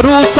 Jerusalén.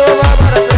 Yo, va para todo.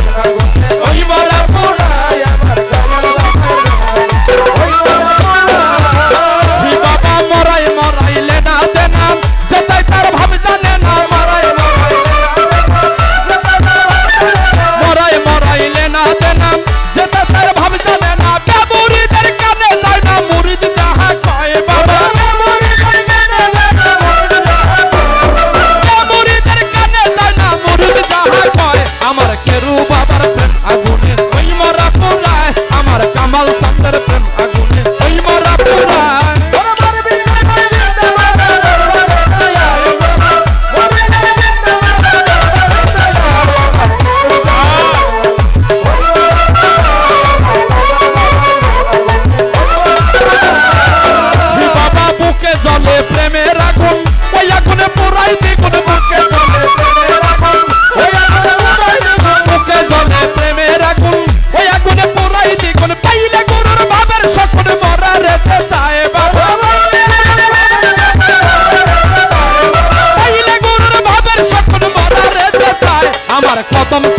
Samara, qual toma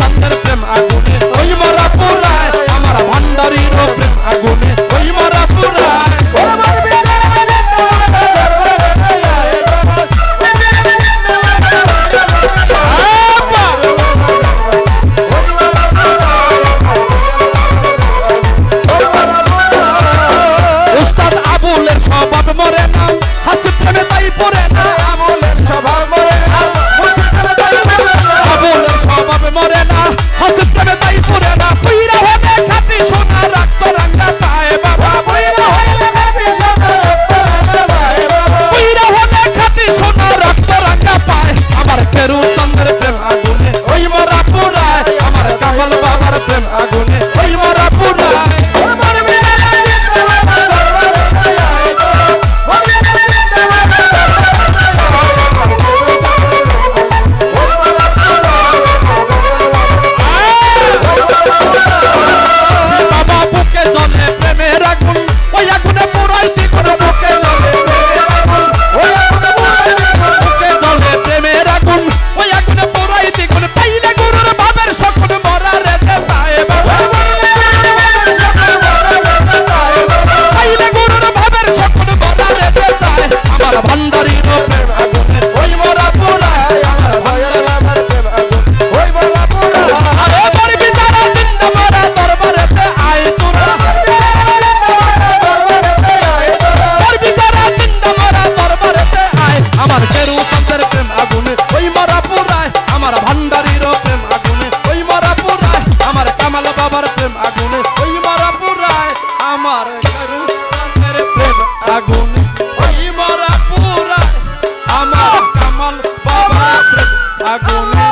আগুনে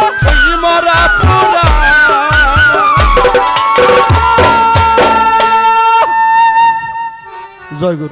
মরা পুরা। জয় গুরু।